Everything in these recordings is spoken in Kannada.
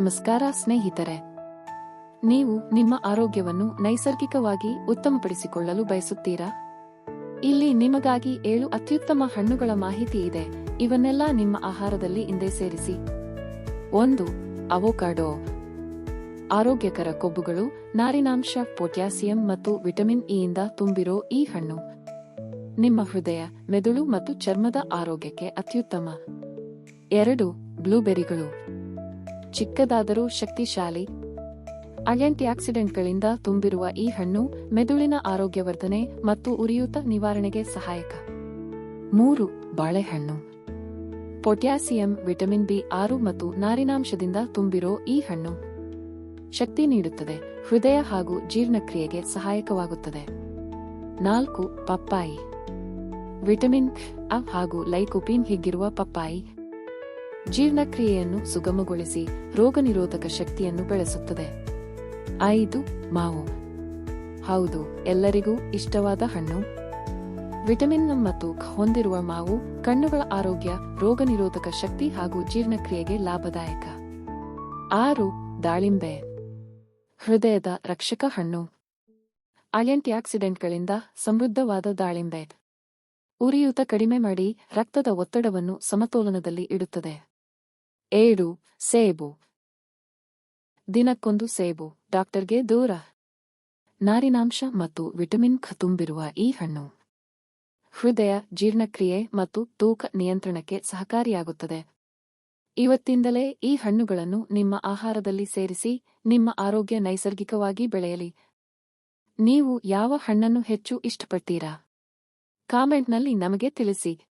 ನಮಸ್ಕಾರ ಸ್ನೇಹಿತರೆ. ನೀವು ನಿಮ್ಮ ಆರೋಗ್ಯವನ್ನು ನೈಸರ್ಗಿಕವಾಗಿ ಉತ್ತಮಪಡಿಸಿಕೊಳ್ಳಲು ಬಯಸುತ್ತೀರಾ? ಇಲ್ಲಿ ನಿಮಗಾಗಿ ಏಳು ಅತ್ಯುತ್ತಮ ಹಣ್ಣುಗಳ ಮಾಹಿತಿ ಇದೆ. ಇವನ್ನೆಲ್ಲ ನಿಮ್ಮ ಆಹಾರದಲ್ಲಿ ಹಿಂದೆ ಸೇರಿಸಿ. ಒಂದು, ಅವೋಕಾಡೋ. ಆರೋಗ್ಯಕರ ಕೊಬ್ಬುಗಳು, ನಾರಿನಾಂಶ, ಪೊಟ್ಯಾಸಿಯಂ ಮತ್ತು ವಿಟಮಿನ್ ಇಯಿಂದ ತುಂಬಿರೋ ಈ ಹಣ್ಣು. ನಿಮ್ಮ ಹೃದಯ, ಮೆದುಳು ಮತ್ತು ಚರ್ಮದ ಆರೋಗ್ಯಕ್ಕೆ ಅತ್ಯುತ್ತಮ. ಎರಡು, ಬ್ಲೂಬೆರಿಗಳು. ಚಿಕ್ಕದಾದರೂ ಶಕ್ತಿಶಾಲಿ. ಆಕ್ಸಿಡೆಂಟ್ಗಳಿಂದ ತುಂಬಿರುವ ಈ ಹಣ್ಣು ಮೆದುಳಿನ ಆರೋಗ್ಯವರ್ಧನೆ ಮತ್ತು ಉರಿಯೂತ ನಿವಾರಣೆಗೆ ಸಹಾಯಕ. ಮೂರು, ಬಾಳೆಹಣ್ಣು. ಪೊಟ್ಯಾಸಿಯಂ, ವಿಟಮಿನ್ ಬಿ ಆರು ಮತ್ತು ನಾರಿನಾಂಶದಿಂದ ತುಂಬಿರೋ ಈ ಹಣ್ಣು. ಶಕ್ತಿ ನೀಡುತ್ತದೆ, ಹೃದಯ ಹಾಗೂ ಜೀರ್ಣಕ್ರಿಯೆಗೆ ಸಹಾಯಕವಾಗುತ್ತದೆ. ನಾಲ್ಕು, ಪಪ್ಪಾಯಿ. ವಿಟಮಿನ್ ಅ ಹಾಗೂ ಲೈಕೋಪಿನ್ ಹಿಗ್ಗಿರುವ ಪಪ್ಪಾಯಿ ಜೀರ್ಣಕ್ರಿಯೆಯನ್ನು ಸುಗಮಗೊಳಿಸಿ ರೋಗನಿರೋಧಕ ಶಕ್ತಿಯನ್ನು ಬೆಳೆಸುತ್ತದೆ. ಐದು, ಮಾವು. ಹೌದು, ಎಲ್ಲರಿಗೂ ಇಷ್ಟವಾದ ಹಣ್ಣು. ವಿಟಮಿನ್ ಮತ್ತು ಹೊಂದಿರುವ ಮಾವು ಕಣ್ಣುಗಳ ಆರೋಗ್ಯ, ರೋಗನಿರೋಧಕ ಶಕ್ತಿ ಹಾಗೂ ಜೀರ್ಣಕ್ರಿಯೆಗೆ ಲಾಭದಾಯಕ. ಆರು, ದಾಳಿಂಬೆ. ಹೃದಯದ ರಕ್ಷಕ ಹಣ್ಣು. ಆಕ್ಸಿಡೆಂಟ್ಗಳಿಂದ ಸಮೃದ್ಧವಾದ ದಾಳಿಂಬೆ. ಉರಿಯೂತ ಕಡಿಮೆ ಮಾಡಿ ರಕ್ತದ ಒತ್ತಡವನ್ನು ಸಮತೋಲನದಲ್ಲಿ ಇಡುತ್ತದೆ. ಏಳು, ಸೇಬು. ದಿನಕ್ಕೊಂದು ಸೇಬು, ಡಾಕ್ಟರ್ಗೆ ದೂರ. ನಾರಿನಾಂಶ ಮತ್ತು ವಿಟಮಿನ್ ಖ ತುಂಬಿರುವ ಈ ಹಣ್ಣು. ಹೃದಯ ಜೀರ್ಣಕ್ರಿಯೆ ಮತ್ತು ತೂಕ ನಿಯಂತ್ರಣಕ್ಕೆ ಸಹಕಾರಿಯಾಗುತ್ತದೆ. ಇವತ್ತಿಂದಲೇ ಈ ಹಣ್ಣುಗಳನ್ನು ನಿಮ್ಮ ಆಹಾರದಲ್ಲಿ ಸೇರಿಸಿ, ನಿಮ್ಮ ಆರೋಗ್ಯ ನೈಸರ್ಗಿಕವಾಗಿ ಬೆಳೆಯಲಿ. ನೀವು ಯಾವ ಹಣ್ಣನ್ನು ಹೆಚ್ಚು ಇಷ್ಟಪಡ್ತೀರಾ? ಕಾಮೆಂಟ್ನಲ್ಲಿ ನಮಗೆ ತಿಳಿಸಿ.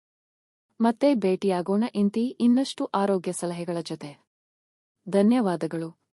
ಮತ್ತೆ ಭೇಟಿಯಾಗೋಣ ಇಂತಿ ಇನ್ನಷ್ಟು ಆರೋಗ್ಯ ಸಲಹೆಗಳ ಜೊತೆ. ಧನ್ಯವಾದಗಳು.